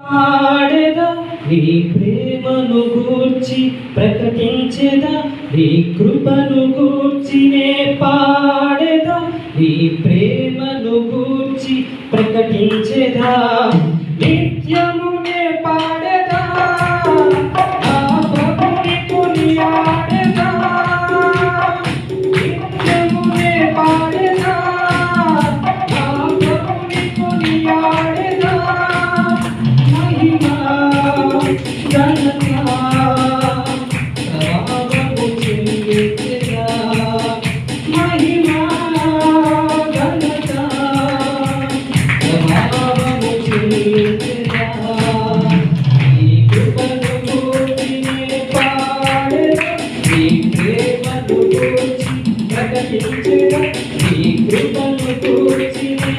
ఆడేదా నీ ప్రేమను కూర్చి ప్రకటించేదా నీ కృపను గూర్చినే పాడేదా నీ ప్రేమను కూర్చి ప్రకటించేదా? నటించడం నీ కృపను కూర్చినే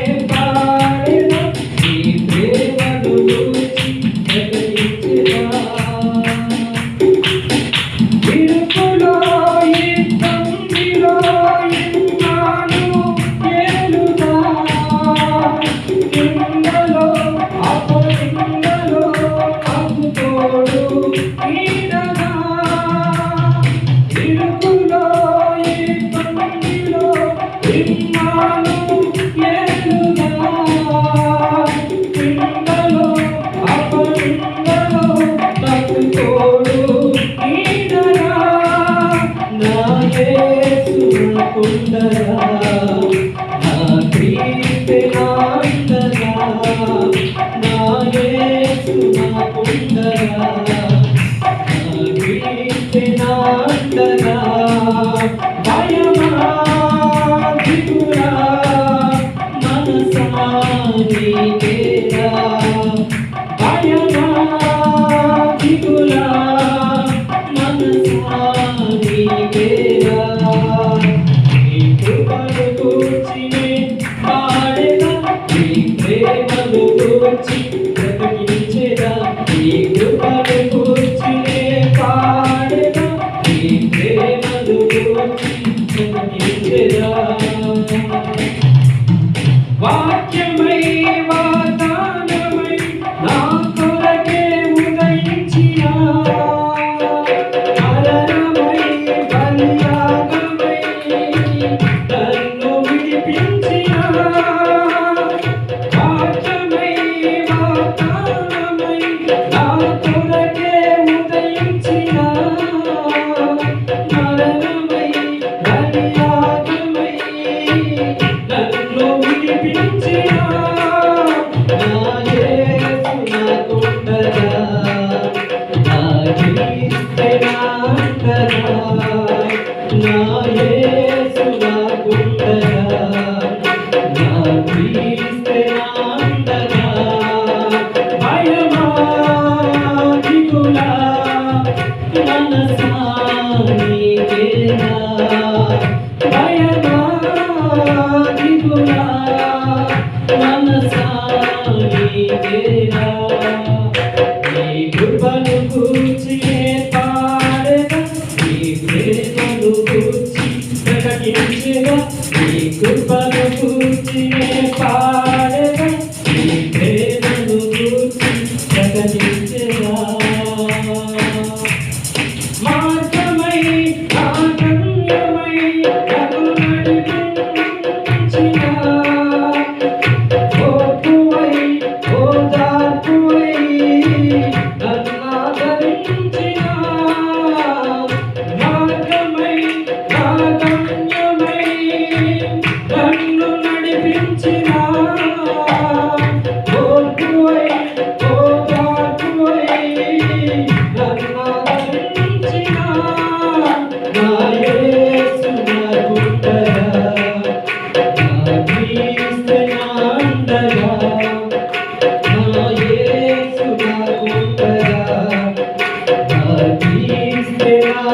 तेरा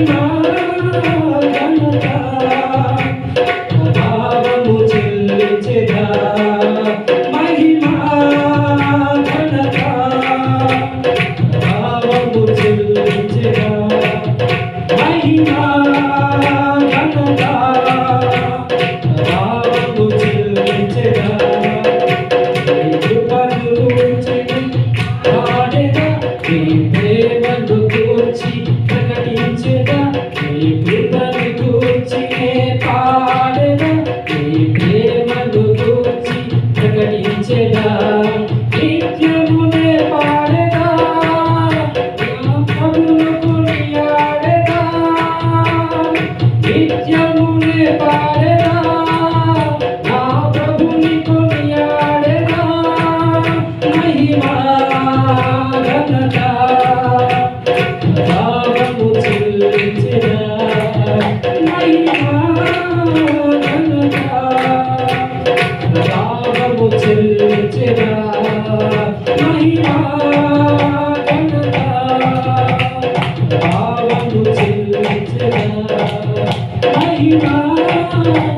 మహిమా నిత్యమునే పాడేనా? నా ప్రభుని కొనియాడేనా మహిమా ఘనత భావము చెల్లించిన మహిమా ఘనత భావము చెల్లించిన మహిమా ఘనత భావము Thank you.